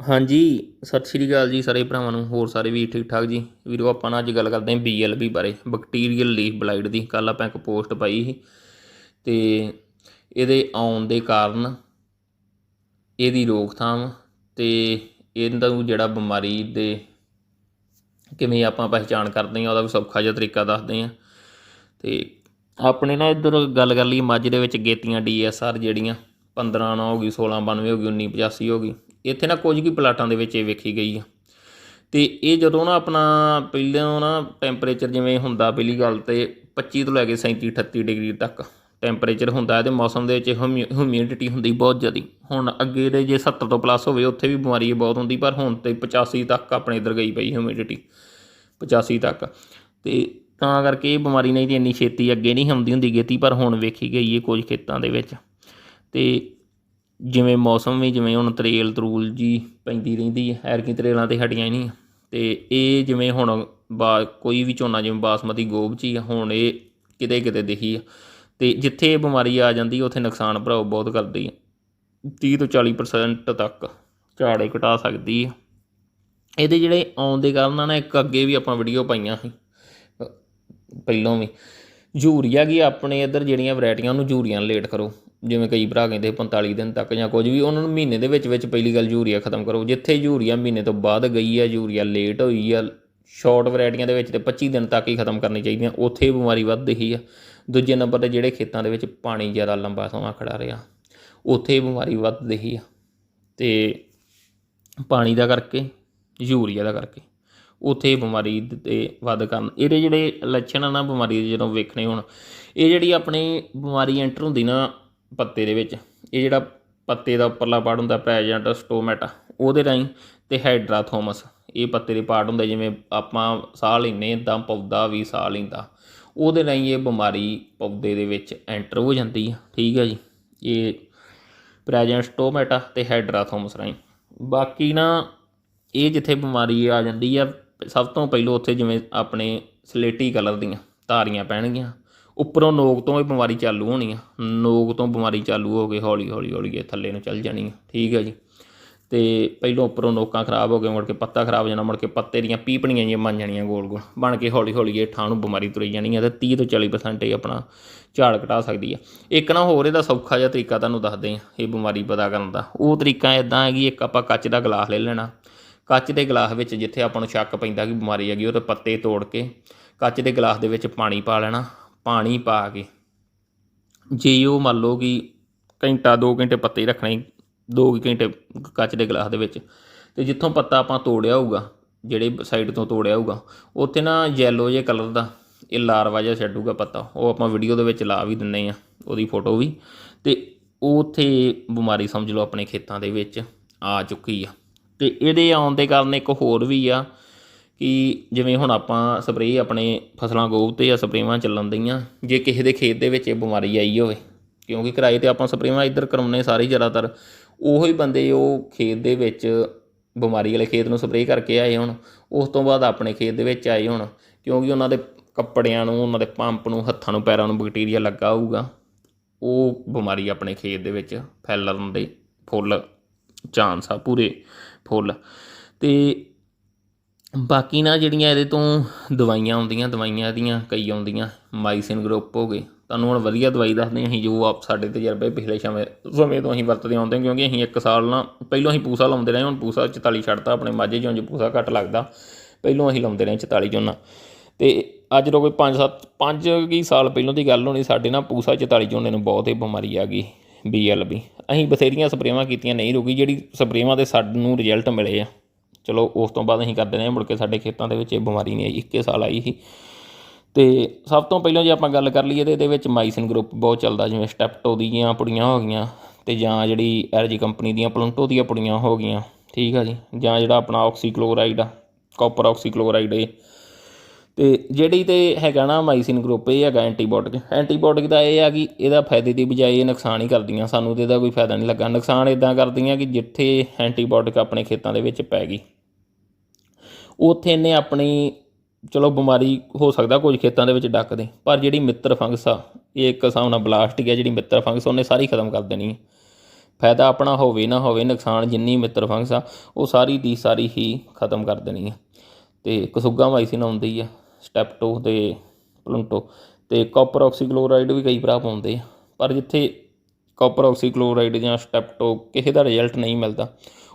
ਹਾਂਜੀ, ਸਤਿ ਸ਼੍ਰੀ ਅਕਾਲ ਜੀ ਸਾਰੇ ਭਰਾਵਾਂ ਨੂੰ, ਹੋਰ ਸਾਰੇ ਵੀ ਠੀਕ ਠਾਕ ਜੀ? ਵੀਰੋ, ਆਪਾਂ ਨਾ ਅੱਜ ਗੱਲ ਕਰਦੇ ਹਾਂ ਬੀਐਲਬੀ ਬਾਰੇ ਬੈਕਟੀਰੀਅਲ ਲੀਫ ਬਲਾਈਟ ਦੀ। ਕੱਲ ਆਪਾਂ ਇੱਕ ਪੋਸਟ ਪਾਈ ਸੀ ਤੇ ਇਹਦੇ ਆਉਣ ਦੇ ਕਾਰਨ ਇਹਦੀ ਰੋਕਥਾਮ ਤੇ ਇਹਦਾ ਜਿਹੜਾ ਬਿਮਾਰੀ ਦੇ ਕਿਵੇਂ ਆਪਾਂ ਪਹਿਚਾਣ ਕਰਦੇ ਹਾਂ, ਉਹਦਾ ਵੀ ਸੌਖਾ ਜਿਹਾ ਤਰੀਕਾ ਦੱਸਦੇ ਹਾਂ। ਤੇ ਆਪਣੇ ਨਾ ਇੱਧਰ ਗੱਲ ਕਰ ਲਈ ਮੱਝ ਦੇ ਵਿੱਚ ਗੇਤੀਆਂ ਡੀਐਸਆਰ ਜਿਹੜੀਆਂ 15 ਨਾ ਹੋ ਗਈ 16 92 ਹੋ ਗਈ 19 85 ਹੋ ਗਈ। ਇੱਥੇ ਨਾ ਕੁਝ ਕੀ ਪਲਾਟਾਂ ਦੇ ਵਿੱਚ ਇਹ ਵੇਖੀ ਗਈ ਆ। ਤੇ ਇਹ ਜਦੋਂ ਨਾ ਆਪਣਾ ਪਹਿਲਾਂ ਨਾ ਟੈਂਪਰੇਚਰ ਜਿਵੇਂ ਹੁੰਦਾ ਪਹਿਲੀ ਗੱਲ ਤੇ 25 ਤੋਂ ਲੈ ਕੇ 37 38 ਡਿਗਰੀ ਤੱਕ ਟੈਂਪਰੇਚਰ ਹੁੰਦਾ ਹੈ ਤੇ ਮੌਸਮ ਦੇ ਵਿੱਚ ਹਿਊਮਿਡਿਟੀ ਹੁੰਦੀ ਬਹੁਤ ਜ਼ਿਆਦੀ। ਹੁਣ ਅੱਗੇ ਦੇ ਜੇ 70 ਤੋਂ ਪਲੱਸ ਹੋਵੇ ਉੱਥੇ ਵੀ ਬਿਮਾਰੀ ਬਹੁਤ ਹੁੰਦੀ, ਪਰ ਹੁਣ ਤੇ 85 ਤੱਕ ਆਪਣੇ ਇੱਧਰ ਗਈ ਪਈ ਹਿਊਮਿਡਿਟੀ 85 ਤੱਕ। ਤੇ ਤਾਂ ਕਰਕੇ ਇਹ ਬਿਮਾਰੀ ਨਹੀਂ ਤੇ ਇੰਨੀ ਛੇਤੀ ਅੱਗੇ ਨਹੀਂ ਹੁੰਦੀ ਹੁੰਦੀ ਗੇਤੀ, ਪਰ ਹੁਣ ਵੇਖੀ ਗਈ ਹੈ ਕੁਝ ਖੇਤਾਂ ਦੇ ਵਿੱਚ। ਤੇ ਜਿਵੇਂ ਮੌਸਮ ਵੀ ਜਿਵੇਂ ਹੁਣ ਤਰੇਲ ਤਰੂਲ ਜੀ ਪੈਂਦੀ ਰਹਿੰਦੀ ਹੈ ਐਰਕੀ ਤਰੇਲਾਂ ਤਾਂ ਹਟੀਆਂ ਹੀ ਨਹੀਂ। ਅਤੇ ਇਹ ਜਿਵੇਂ ਹੁਣ ਬਾ ਕੋਈ ਵੀ ਝੋਨਾ ਜਿਵੇਂ ਬਾਸਮਤੀ ਗੋਭ ਚ ਹੀ ਆ ਹੁਣ ਇਹ ਕਿਤੇ ਕਿਤੇ ਦਿਖੀ ਆ। ਅਤੇ ਜਿੱਥੇ ਇਹ ਬਿਮਾਰੀ ਆ ਜਾਂਦੀ ਉੱਥੇ ਨੁਕਸਾਨ ਭਰਾਓ ਬਹੁਤ ਕਰਦੀ ਹੈ 30 ਤੋਂ 40% ਤੱਕ ਝਾੜੇ ਘਟਾ ਸਕਦੀ ਆ। ਇਹਦੇ ਜਿਹੜੇ ਆਉਣ ਦੇ ਕਾਰਨ ਨਾ ਇੱਕ ਅੱਗੇ ਵੀ ਆਪਾਂ ਵੀਡੀਓ ਪਾਈਆਂ ਸੀ। ਅ, ਪਹਿਲੋਂ ਵੀ। ਯੂਰੀਆ ਕੀ ਆਪਣੇ ਇੱਧਰ ਜਿਹੜੀਆਂ ਵੈਰਾਈਟੀਆਂ ਉਹਨੂੰ ਯੂਰੀਆ ਲੇਟ ਕਰੋ। ਜਿਵੇਂ ਕਈ ਭਰਾ ਕਹਿੰਦੇ 45 ਦਿਨ ਤੱਕ ਜਾਂ ਕੁਝ ਵੀ, ਉਹਨਾਂ ਨੂੰ ਮਹੀਨੇ ਦੇ ਵਿੱਚ ਵਿੱਚ ਪਹਿਲੀ ਗੱਲ ਯੂਰੀਆ ਖਤਮ ਕਰੋ। ਜਿੱਥੇ ਯੂਰੀਆ ਮਹੀਨੇ ਤੋਂ ਬਾਅਦ ਗਈ ਹੈ ਯੂਰੀਆ ਲੇਟ ਹੋਈ ਆ ਸ਼ਾਰਟ ਵੈਰਾਈਟੀਆਂ ਦੇ ਵਿੱਚ ਤੇ 25 ਦਿਨ ਤੱਕ ਹੀ ਖਤਮ ਕਰਨੀ ਚਾਹੀਦੀਆਂ ਉੱਥੇ ਬਿਮਾਰੀ ਵੱਧ ਰਹੀ ਆ। ਦੂਜੇ ਨੰਬਰ ਤੇ ਜਿਹੜੇ ਖੇਤਾਂ ਦੇ ਵਿੱਚ ਪਾਣੀ ਜ਼ਿਆਦਾ ਲੰਬਾ ਸਮਾਂ ਖੜਾ ਰਿਹਾ, ਉੱਥੇ ਬਿਮਾਰੀ ਵੱਧ ਰਹੀ ਆ। ਤੇ ਪਾਣੀ ਦਾ ਕਰਕੇ, ਯੂਰੀਆ ਦਾ ਕਰਕੇ ਉੱਥੇ ਬਿਮਾਰੀ ਤੇ ਵੱਧ ਕਰਨ। ਇਹਦੇ ਜਿਹੜੇ ਲੱਛਣ ਆ ਨਾ ਬਿਮਾਰੀ ਦੇ ਜਦੋਂ ਵੇਖਣੇ ਹੋਣ, ਇਹ ਜਿਹੜੀ ਆਪਣੀ ਬਿਮਾਰੀ ਐਂਟਰ ਹੁੰਦੀ ਨਾ ਪੱਤੇ ਦੇ ਵਿੱਚ। ਇਹ ਜਿਹੜਾ ਪੱਤੇ ਦਾ ਉੱਪਰਲਾ ਪਾਰਟ ਹੁੰਦਾ ਪ੍ਰੈਜੈਂਟ ਸਟੋਮੈਟਾ, ਉਹਦੇ ਰਾਹੀਂ ਤੇ ਹਾਈਡਰਾਥੋਮਸ ਇਹ ਪੱਤੇ ਦੇ ਪਾਰਟ ਹੁੰਦੇ ਜਿਵੇਂ ਆਪਾਂ ਸਾਹ ਲੈਂਦੇ ਤਾਂ ਪੌਦਾ ਵੀ ਸਾਹ ਲੈਂਦਾ। ਉਹਦੇ ਰਾਹੀਂ ਇਹ ਬਿਮਾਰੀ ਪੌਦੇ ਦੇ ਵਿੱਚ ਐਂਟਰ ਹੋ ਜਾਂਦੀ ਆ, ਠੀਕ ਹੈ ਜੀ। ਇਹ ਪ੍ਰੈਜੈਂਟ ਸਟੋਮੈਟਾ ਤੇ ਹਾਈਡਰਾਥੋਮਸ ਰਾਹੀਂ। ਬਾਕੀ ਨਾ, ਇਹ ਜਿੱਥੇ ਬਿਮਾਰੀ ਆ ਜਾਂਦੀ ਆ, ਸਭ ਤੋਂ ਪਹਿਲਾਂ ਉੱਥੇ ਜਿਵੇਂ ਆਪਣੇ ਸਲੇਟੀ ਕਲਰ ਦੀਆਂ ਧਾਰੀਆਂ ਪੈਣਗੀਆਂ। ਉੱਪਰੋਂ ਨੋਕ ਤੋਂ ਇਹ ਬਿਮਾਰੀ ਚਾਲੂ ਹੋਣੀ ਆ। ਨੋਕ ਤੋਂ ਬਿਮਾਰੀ ਚਾਲੂ ਹੋ ਕੇ ਹੌਲੀ ਹੌਲੀ ਹੌਲੀ ਇਹ ਥੱਲੇ ਨੂੰ ਚੱਲ ਜਾਣੀ ਆ। ਠੀਕ ਹੈ ਜੀ। ਤੇ ਪਹਿਲੋਂ ਉੱਪਰੋਂ ਨੋਕਾਂ ਖਰਾਬ ਹੋ ਗਏ ਮੁੜ ਕੇ ਪੱਤਾ ਖਰਾਬ ਹੋ ਜਾਣਾ, ਮੁੜ ਕੇ ਪੱਤੇ ਦੀਆਂ ਪੀਪਣੀਆਂ ਜਿਹੀਆਂ ਬਣ ਜਾਣੀਆਂ ਗੋਲ ਗੋਲ। ਬਣ ਕੇ ਹੌਲੀ ਹੌਲੀ ਇਹ ਠਾਂ ਨੂੰ ਬਿਮਾਰੀ ਤੁਰੀ ਜਾਣੀ ਆ ਤੇ 30 ਤੋਂ 40% ਇਹ ਆਪਣਾ ਝਾੜ ਘਟਾ ਸਕਦੀ ਆ। ਇੱਕ ਨਾ ਹੋਰ ਇਹਦਾ ਸੌਖਾ ਜਿਹਾ ਤਰੀਕਾ ਤੁਹਾਨੂੰ ਦੱਸਦੇ ਆ ਇਹ ਬਿਮਾਰੀ ਪਤਾ ਕਰਨ ਦਾ। ਉਹ ਤਰੀਕਾ ਇਦਾਂ ਹੈ ਕਿ ਇੱਕ ਆਪਾਂ ਕੱਚ ਦਾ ਗਲਾਸ ਲੈ ਲੈਣਾ। ਕੱਚ ਦੇ ਗਲਾਸ ਵਿੱਚ ਜਿੱਥੇ ਆਪਾਂ ਨੂੰ ਸ਼ੱਕ ਪੈਂਦਾ ਕਿ ਬਿਮਾਰੀ ਹੈਗੀ, ਉਹਦੇ ਪੱਤੇ ਤੋੜ ਕੇ ਕੱਚ ਦੇ ਗਲਾਸ ਦੇ ਵਿੱਚ ਪਾਣੀ ਪਾ ਲੈਣਾ। ਪਾਣੀ ਪਾ ਕੇ। ਜੇ ਉਹ ਮੰਨ ਲਓ ਕਿ ਘੰਟਾ 2 ਘੰਟੇ ਪੱਤੇ ਹੀ ਰੱਖਣੇ 2 ਘੰਟੇ ਕੱਚ ਦੇ ਗਲਾਸ ਦੇ ਵਿੱਚ, ਤੇ ਜਿੱਥੋਂ ਪੱਤਾ ਆਪਾਂ ਤੋੜਿਆ ਹੋਊਗਾ, ਜਿਹੜੇ ਸਾਈਡ ਤੋਂ ਤੋੜਿਆ ਹੋਊਗਾ, ਉੱਥੇ ਨਾ ਯੈਲੋ ਜੇ ਕਲਰ ਦਾ ਇਹ ਲਾਰਵਾ ਜਿਹਾ ਛੱਡੂਗਾ ਪੱਤਾ, ਉਹ ਆਪਾਂ ਵੀਡੀਓ ਦੇ ਵਿੱਚ ਲਾ ਵੀ ਦਿੰਨੇ ਆ ਉਹਦੀ ਫੋਟੋ ਵੀ। ਤੇ ਉਹ ਉੱਥੇ ਬਿਮਾਰੀ ਸਮਝ ਲਓ ਆਪਣੇ ਖੇਤਾਂ ਦੇ ਵਿੱਚ ਆ ਚੁੱਕੀ ਆ। ਤੇ ਇਹਦੇ ਆਉਣ ਦੇ ਕਾਰਨ ਇੱਕ ਹੋਰ ਵੀ ਆ ਕਿ ਜਿਵੇਂ ਹੁਣ ਆਪਾਂ ਸਪਰੇਅ ਆਪਣੇ ਫਸਲਾਂ ਗੋਬ ਤੇ ਜਾਂ ਸਪਰੇਵਾਂ ਚੱਲਣ ਦਈਆਂ, ਜੇ ਕਿਸੇ ਦੇ ਖੇਤ ਦੇ ਵਿੱਚ ਇਹ ਬਿਮਾਰੀ ਆਈ ਹੋਵੇ, ਕਿਉਂਕਿ ਕਿਰਾਏ ਤੇ ਆਪਾਂ ਸਪਰੇਵਾਂ ਇੱਧਰ ਕਰਾਉਨੇ ਸਾਰੇ ਜ਼ਿਆਦਾਤਰ, ਉਹੋ ਹੀ ਬੰਦੇ ਉਹ ਖੇਤ ਦੇ ਵਿੱਚ ਬਿਮਾਰੀ ਵਾਲੇ ਖੇਤ ਨੂੰ ਸਪਰੇਅ ਕਰਕੇ ਆਏ ਹੁਣ, ਉਸ ਤੋਂ ਬਾਅਦ ਆਪਣੇ ਖੇਤ ਦੇ ਵਿੱਚ ਆਏ ਹੁਣ, ਕਿਉਂਕਿ ਉਹਨਾਂ ਦੇ ਕੱਪੜਿਆਂ ਨੂੰ, ਉਹਨਾਂ ਦੇ ਪੰਪ ਨੂੰ, ਹੱਥਾਂ ਨੂੰ, ਪੈਰਾਂ ਨੂੰ ਬੈਕਟੀਰੀਆ ਲੱਗਾ ਹੋਊਗਾ, ਉਹ ਬਿਮਾਰੀ ਆਪਣੇ ਖੇਤ ਦੇ ਵਿੱਚ ਫੈਲਣ ਦੇ ਫੁੱਲ, ਚਾਂਸ ਆ ਪੂਰੇ ਫੁੱਲ। ਤੇ ਬਾਕੀ ਨਾ ਜਿਹੜੀਆਂ ਇਹਦੇ ਤੋਂ ਦਵਾਈਆਂ ਆਉਂਦੀਆਂ, ਦਵਾਈਆਂ ਇਹਦੀਆਂ ਕਈ ਆਉਂਦੀਆਂ, ਮਾਈਸਿਨ ਗਰੁੱਪ ਹੋ ਗਏ। ਤੁਹਾਨੂੰ ਹੁਣ ਵਧੀਆ ਦਵਾਈ ਦੱਸਦੇ ਹਾਂ, ਅਸੀਂ ਜੋ ਆਪ ਸਾਡੇ ਤਜਰਬੇ ਪਿਛਲੇ ਸਮੇਂ ਸਮੇਂ ਤੋਂ ਅਸੀਂ ਵਰਤਦੇ ਆਉਂਦੇ ਕਿਉਂਕਿ ਅਸੀਂ ਇੱਕ ਸਾਲ ਨਾ, ਪਹਿਲਾਂ ਅਸੀਂ ਪੂਸਾ ਲਾਉਂਦੇ ਰਹੇ, ਹੁਣ ਪੂਸਾ 44 ਛੱਡਤਾ, ਆਪਣੇ ਮਾਝੇ ਚੋਂ ਜੋ ਪੂਸਾ ਘੱਟ ਲੱਗਦਾ, ਪਹਿਲਾਂ ਅਸੀਂ ਲਾਉਂਦੇ ਰਹੇ 44 ਝੋਨਾ ਤੇ ਅੱਜ ਤੋਂ ਕੋਈ 5 7 5 ਕੀ ਸਾਲ ਪਹਿਲਾਂ ਦੀ ਗੱਲ ਹੋਣੀ, ਸਾਡੇ ਨਾਲ ਪੂਸਾ 44 ਝੋਨੇ ਨੂੰ ਬਹੁਤ ਹੀ ਬਿਮਾਰੀ ਆ ਗਈ ਬੀਐਲਬੀ ਅਸੀਂ ਬਥੇਰੀਆਂ ਸਪਰੇਵਾਂ ਕੀਤੀਆਂ, ਨਹੀਂ ਰੁਕੀ, ਜਿਹੜੀ ਸਪਰੇਵਾਂ ਦੇ ਸਾਨੂੰ ਰਿਜ਼ਲਟ ਮਿਲੇ ਆ। ਚਲੋ ਉਸ ਤੋਂ ਬਾਅਦ ਅਸੀਂ ਕਰਦੇ ਰਹੇ ਮੁੜ ਕੇ ਸਾਡੇ ਖੇਤਾਂ ਦੇ ਵਿੱਚ ਇਹ ਬਿਮਾਰੀ ਨਹੀਂ ਆਈ 21 ਸਾਲ ਆਈ ਸੀ। ਤੇ ਸਭ ਤੋਂ ਪਹਿਲਾਂ ਜੇ ਆਪਾਂ ਗੱਲ ਕਰ ਲਈਏ ਤੇ ਇਹਦੇ ਵਿੱਚ ਮਾਈਸਿਨ ਗਰੁੱਪ ਬਹੁਤ ਚੱਲਦਾ, ਜਿਵੇਂ ਸਟੈਪਟੋ ਦੀਆਂ ਪੁੜੀਆਂ ਹੋ ਗਈਆਂ ਤੇ ਜਾਂ ਜਿਹੜੀ ਐਲਜੀ ਕੰਪਨੀ ਦੀਆਂ ਪਲੰਟੋ ਦੀਆਂ ਪੁੜੀਆਂ ਹੋ ਗਈਆਂ, ਠੀਕ ਆ ਜੀ? ਜਾਂ ਜਿਹੜਾ ਆਪਣਾ ਆਕਸੀਕਲੋਰਾਈਡ ਆ, ਕਾਪਰ ਆਕਸੀਕਲੋਰਾਈਡ ਇਹ। ਤੇ ਜਿਹੜੀ ਤੇ ਹੈਗਾ ਨਾ ਮਾਈਸਿਨ ਗਰੁੱਪ, ਇਹ ਹੈਗਾ ਐਂਟੀਬਾਇਓਟਿਕ। ਐਂਟੀਬਾਇਓਟਿਕ ਦਾ ਇਹ ਆ ਕਿ ਇਹਦਾ ਫਾਇਦੇ ਦੀ ਬਜਾਏ ਇਹ ਨੁਕਸਾਨ ਹੀ ਕਰਦੀਆਂ, ਸਾਨੂੰ ਤੇ ਇਹਦਾ ਕੋਈ ਫਾਇਦਾ ਨਹੀਂ ਲੱਗਾ। ਨੁਕਸਾਨ ਇਦਾਂ ਕਰਦੀਆਂ ਕਿ ਜਿੱਥੇ ਐਂਟੀਬਾਇਓਟਿਕ ਆਪਣੇ ਖੇਤਾਂ ਦੇ ਵਿੱਚ ਪੈ ਗਈ। ਉੱਥੇ ਇਹਨੇ ਆਪਣੀ, ਚਲੋ ਬਿਮਾਰੀ ਹੋ ਸਕਦਾ ਕੁਝ ਖੇਤਾਂ ਦੇ ਵਿੱਚ ਡੱਕਦੇ, ਪਰ ਜਿਹੜੀ ਮਿੱਤਰ ਫੰਗਸ ਆ, ਇਹ ਇੱਕ ਹਿਸਾਬ ਨਾਲ ਬਲਾਸਟਿਕ ਆ ਜਿਹੜੀ ਮਿੱਤਰ ਫੰਗਸ ਉਹਨੇ ਸਾਰੀ ਖਤਮ ਕਰ ਦੇਣੀ ਹੈ। ਫਾਇਦਾ ਆਪਣਾ ਹੋਵੇ ਨਾ ਹੋਵੇ, ਨੁਕਸਾਨ ਜਿੰਨੀ ਮਿੱਤਰ ਫੰਗਸ ਆ, ਉਹ ਸਾਰੀ ਦੀ ਸਾਰੀ ਹੀ ਖਤਮ ਕਰ ਦੇਣੀ ਹੈ। ਤੇ ਕਸੁੱਗਾ ਮਾਈਸਿਨ ਆਉਂਦੀ ਆ, ਸਟੈਪਟੋ ਤੇ ਪਲੰਟੋ, ਤੇ ਕਾਪਰ ਆਕਸੀਕਲੋਰਾਈਡ ਵੀ ਕਈ ਭਰਾ ਪਾਉਂਦੇ ਆ, ਪਰ ਜਿੱਥੇ ਕਾਪਰ ਆਕਸੀਕਲੋਰਾਈਡ ਜਾਂ ਸਟੈਪਟੋ ਕਿਸੇ ਦਾ ਰਿਜ਼ਲਟ ਨਹੀਂ ਮਿਲਦਾ,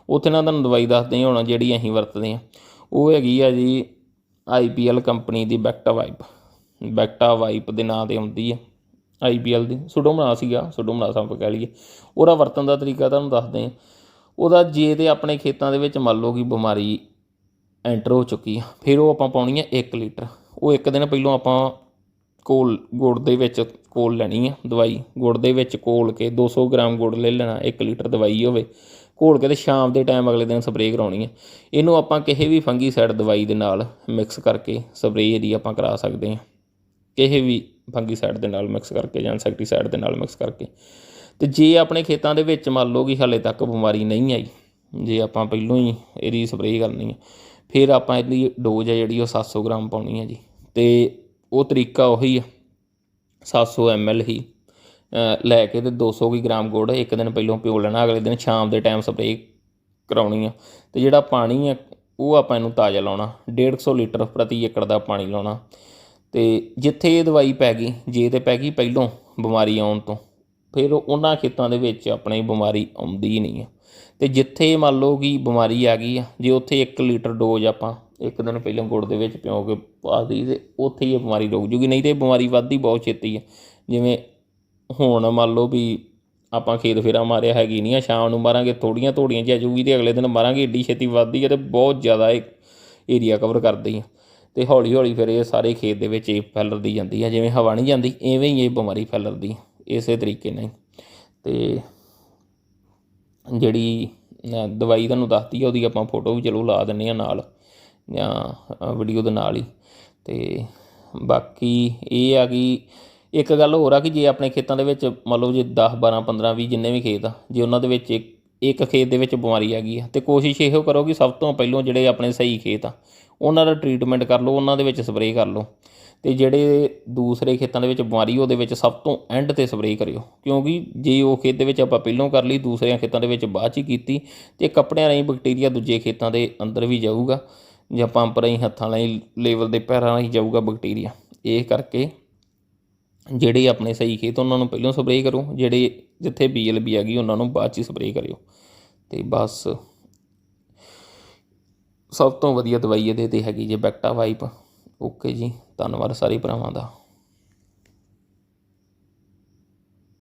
ਉੱਥੇ ਨਾ ਤੁਹਾਨੂੰ ਦਵਾਈ ਦੱਸਦੇ ਹੋਣਾ, ਜਿਹੜੀ ਅਸੀਂ ਵਰਤਦੇ ਹਾਂ। ਉਹ ਹੈਗੀ ਆ ਜੀ ਆਈਪੀਐਲ ਕੰਪਨੀ ਦੀ ਬੈਕਟਾ ਵਾਈਪ। ਬੈਕਟਾ ਵਾਈਪ ਦੇ ਨਾਂ ਤੇ ਆਉਂਦੀ ਆ ਆਈਪੀਐਲ ਦੀ। ਸੁਡੋਮਨਾਸ ਸੀਗਾ ਸੁਡੋਮਨਾਸ ਆਪਾਂ ਕਹਿ ਲਈਏ। ਉਹਦਾ ਵਰਤਣ ਦਾ ਤਰੀਕਾ ਤੁਹਾਨੂੰ ਦੱਸਦੇ ਹਾਂ। ਉਹਦਾ ਜੇ ਤੇ ਆਪਣੇ ਖੇਤਾਂ ਦੇ ਵਿੱਚ ਮੰਨ ਲਓ ਕਿ ਬਿਮਾਰੀ ਐਂਟਰ ਹੋ ਚੁੱਕੀ ਆ, ਫਿਰ ਉਹ ਆਪਾਂ ਪਾਉਣੀ ਆ 1 ਲੀਟਰ। ਉਹ ਇੱਕ ਦਿਨ ਪਹਿਲਾਂ ਆਪਾਂ ਕੋਲ, ਗੁੜ ਦੇ ਵਿੱਚ ਕੋਲ ਲੈਣੀ ਆ ਦਵਾਈ। ਗੁੜ ਦੇ ਵਿੱਚ ਕੋਲ ਕੇ 200 ਗ੍ਰਾਮ ਗੁੜ ਲੈ ਲੈਣਾ 1 ਲੀਟਰ ਦਵਾਈ ਹੋਵੇ। ਘੋਲ ਕੇ ਤੇ ਸ਼ਾਮ ਦੇ ਟਾਈਮ ਅਗਲੇ ਦਿਨ ਸਪਰੇਅ ਕਰਾਉਣੀ ਹੈ। ਇਹਨੂੰ ਆਪਾਂ ਕਿਸੇ ਵੀ ਫੰਗੀਸਾਈਡ ਦਵਾਈ ਦੇ ਨਾਲ ਮਿਕਸ ਕਰਕੇ ਸਪਰੇਅ ਇਹਦੀ ਆਪਾਂ ਕਰਾ ਸਕਦੇ ਹਾਂ। ਕਿਸੇ ਵੀ ਫੰਗੀਸਾਈਡ ਦੇ ਨਾਲ ਮਿਕਸ ਕਰਕੇ ਜਾਂ ਇਨਸੈਕਟੀਸਾਈਡ ਦੇ ਨਾਲ ਮਿਕਸ ਕਰਕੇ। ਤੇ ਜੇ ਆਪਣੇ ਖੇਤਾਂ ਦੇ ਵਿੱਚ ਮੰਨ ਲਓ ਕਿ ਹਾਲੇ ਤੱਕ ਬਿਮਾਰੀ ਨਹੀਂ ਆਈ, ਜੇ ਆਪਾਂ ਪਹਿਲੋਂ ਹੀ ਇਹਦੀ ਸਪਰੇਅ ਕਰਨੀ ਹੈ, ਫਿਰ ਆਪਾਂ ਇਹਦੀ ਡੋਜ਼ ਹੈ ਜਿਹੜੀ ਉਹ 700 ਗ੍ਰਾਮ ਪਾਉਣੀ ਹੈ ਜੀ। ਤੇ ਉਹ ਤਰੀਕਾ ਉਹੀ ਆ 700 ml ਹੀ ਲੈ ਕੇ ਤੇ 200 ਕੁ ਗ੍ਰਾਮ ਗੁੜ ਇੱਕ ਦਿਨ ਪਹਿਲਾਂ ਪਿਓ ਲੈਣਾ, ਅਗਲੇ ਦਿਨ ਸ਼ਾਮ ਦੇ ਟਾਈਮ ਸਪਰੇਅ ਕਰਾਉਣੀ ਆ। ਤੇ ਜਿਹੜਾ ਪਾਣੀ ਆ, ਉਹ ਆਪਾਂ ਇਹਨੂੰ ਤਾਜ਼ਾ ਲਾਉਣਾ 150 ਲੀਟਰ ਪ੍ਰਤੀ ਏਕੜ ਦਾ ਪਾਣੀ ਲਾਉਣਾ। ਤੇ ਜਿੱਥੇ ਇਹ ਦਵਾਈ ਪੈ ਗਈ, ਜੇ ਤੇ ਪੈ ਗਈ ਪਹਿਲੋਂ ਬਿਮਾਰੀ ਆਉਣ ਤੋਂ, ਫਿਰ ਉਹਨਾਂ ਖੇਤਾਂ ਦੇ ਵਿੱਚ ਆਪਣੇ ਬਿਮਾਰੀ ਆਉਂਦੀ ਹੀ ਨਹੀਂ ਆ। ਤੇ ਜਿੱਥੇ ਮੰਨ ਲਓ ਕਿ ਬਿਮਾਰੀ ਆ ਗਈ ਆ, ਜੇ ਉੱਥੇ 1 ਲੀਟਰ ਡੋਜ਼ ਆਪਾਂ ਇੱਕ ਦਿਨ ਪਹਿਲਾਂ ਗੁੜ ਦੇ ਵਿੱਚ ਪਿਓ ਕੇ ਪਾ ਦਈ ਤੇ ਉੱਥੇ ਹੀ ਇਹ ਬਿਮਾਰੀ ਰੁਕ ਜੂਗੀ, ਨਹੀਂ ਤੇ ਇਹ ਬਿਮਾਰੀ ਵੱਧਦੀ ਬਹੁਤ ਛੇਤੀ ਆ। ਜਿਵੇਂ ਹੁਣ ਮੰਨ ਲਓ ਵੀ ਆਪਾਂ ਖੇਤ ਫੇਰਾ ਮਾਰਿਆ ਹੈਗੀ ਨਹੀਂ ਆ, ਸ਼ਾਮ ਨੂੰ ਮਾਰਾਂਗੇ, ਥੋੜੀਆਂ ਥੋੜੀਆਂ ਚ ਜਾਊਗੀ ਤੇ ਅਗਲੇ ਦਿਨ ਮਾਰਾਂਗੇ, ਏਡੀ ਛੇਤੀ ਵੱਧਦੀ ਹੈ ਤੇ ਬਹੁਤ ਜ਼ਿਆਦਾ ਇਹ ਏਰੀਆ ਕਵਰ ਕਰਦੀ ਆ ਤੇ ਹੌਲੀ ਹੌਲੀ ਫਿਰ ਇਹ ਸਾਰੇ ਖੇਤ ਦੇ ਵਿੱਚ ਇਹ ਫੈਲਰਦੀ ਜਾਂਦੀ ਆ, ਜਿਵੇਂ ਹਵਾ ਨਹੀਂ ਜਾਂਦੀ, ਐਵੇਂ ਹੀ ਇਹ ਬਿਮਾਰੀ ਫੈਲਰਦੀ ਇਸੇ ਤਰੀਕੇ ਨਾਲ ਹੀ। ਤੇ ਜਿਹੜੀ ਦਵਾਈ ਤੁਹਾਨੂੰ ਦੱਸਦੀ ਆ, ਉਹਦੀ ਆਪਾਂ ਫੋਟੋ ਵੀ ਚਲੋ ਲਾ ਦਿੰਨੇ ਆ ਨਾਲ, ਜਾਂ ਵੀਡੀਓ ਦੇ ਨਾਲ ਹੀ ਤੇ ਬਾਕੀ ਇਹ ਆ ਕਿ ਇੱਕ ਗੱਲ ਹੋਰ ਆ ਕਿ ਜੇ ਆਪਣੇ ਖੇਤਾਂ ਦੇ ਵਿੱਚ ਮੰਨ ਲਓ ਜੇ 10 12 15 20 ਜਿੰਨੇ ਵੀ ਖੇਤ ਆ, ਜੇ ਉਹਨਾਂ ਦੇ ਵਿੱਚ ਇੱਕ ਇੱਕ ਖੇਤ ਦੇ ਵਿੱਚ ਬਿਮਾਰੀ ਆ ਗਈ ਆ, ਤੇ ਕੋਸ਼ਿਸ਼ ਇਹੋ ਕਰੋ ਕਿ ਸਭ ਤੋਂ ਪਹਿਲਾਂ ਜਿਹੜੇ ਆਪਣੇ ਸਹੀ ਖੇਤ ਆ, ਉਹਨਾਂ ਦਾ ਟ੍ਰੀਟਮੈਂਟ ਕਰ ਲਓ, ਉਹਨਾਂ ਦੇ ਵਿੱਚ ਸਪਰੇਅ ਕਰ ਲਓ, ਤੇ ਜਿਹੜੇ ਦੂਸਰੇ ਖੇਤਾਂ ਦੇ ਵਿੱਚ ਬਿਮਾਰੀ ਉਹਦੇ ਵਿੱਚ ਸਭ ਤੋਂ ਐਂਡ ਤੇ ਸਪਰੇਅ ਕਰਿਓ, ਕਿਉਂਕਿ ਜੇ ਉਹ ਖੇਤ ਦੇ ਵਿੱਚ ਆਪਾਂ ਪਹਿਲਾਂ ਕਰ ਲਈ, ਦੂਸਰਿਆਂ ਖੇਤਾਂ ਦੇ ਵਿੱਚ ਬਾਅਦ ਚ ਹੀ ਕੀਤੀ, ਤੇ ਕੱਪੜਿਆਂ ਰਾਹੀਂ ਬੈਕਟੀਰੀਆ ਦੂਜੇ ਖੇਤਾਂ ਦੇ ਅੰਦਰ ਵੀ ਜਾਊਗਾ, ਜਾਂ ਪੰਪ ਰਾਹੀਂ ਹੱਥਾਂ ਰਾਹੀਂ ਲੇਵਲ ਦੇ ਪੈਰਾਂ ਰਾਹੀਂ ਜਾਊਗਾ ਬੈਕਟੀਰੀਆ ਇਹ ਕਰਕੇ ਜਿਹੜੇ ਆਪਣੇ ਸਹੀ ਖੇਤ ਉਹਨਾਂ ਨੂੰ ਪਹਿਲਾਂ ਸਪਰੇਅ ਕਰੋ, ਜਿਹੜੇ ਜਿੱਥੇ ਬੀਐਲਬੀ ਆ ਗਈ, ਉਹਨਾਂ ਨੂੰ ਬਾਅਦ ਚ ਸਪਰੇਅ ਕਰਿਓ। ਤੇ ਬਸ ਸਭ ਤੋਂ ਵਧੀਆ ਦਵਾਈ ਇਹਦੇ ਤੇ ਹੈਗੀ ਜੇ ਬੈਕਟਾ ਵਾਈਪ। ਓਕੇ ਜੀ, ਧੰਨਵਾਦ ਸਾਰੇ ਭਰਾਵਾਂ ਦਾ।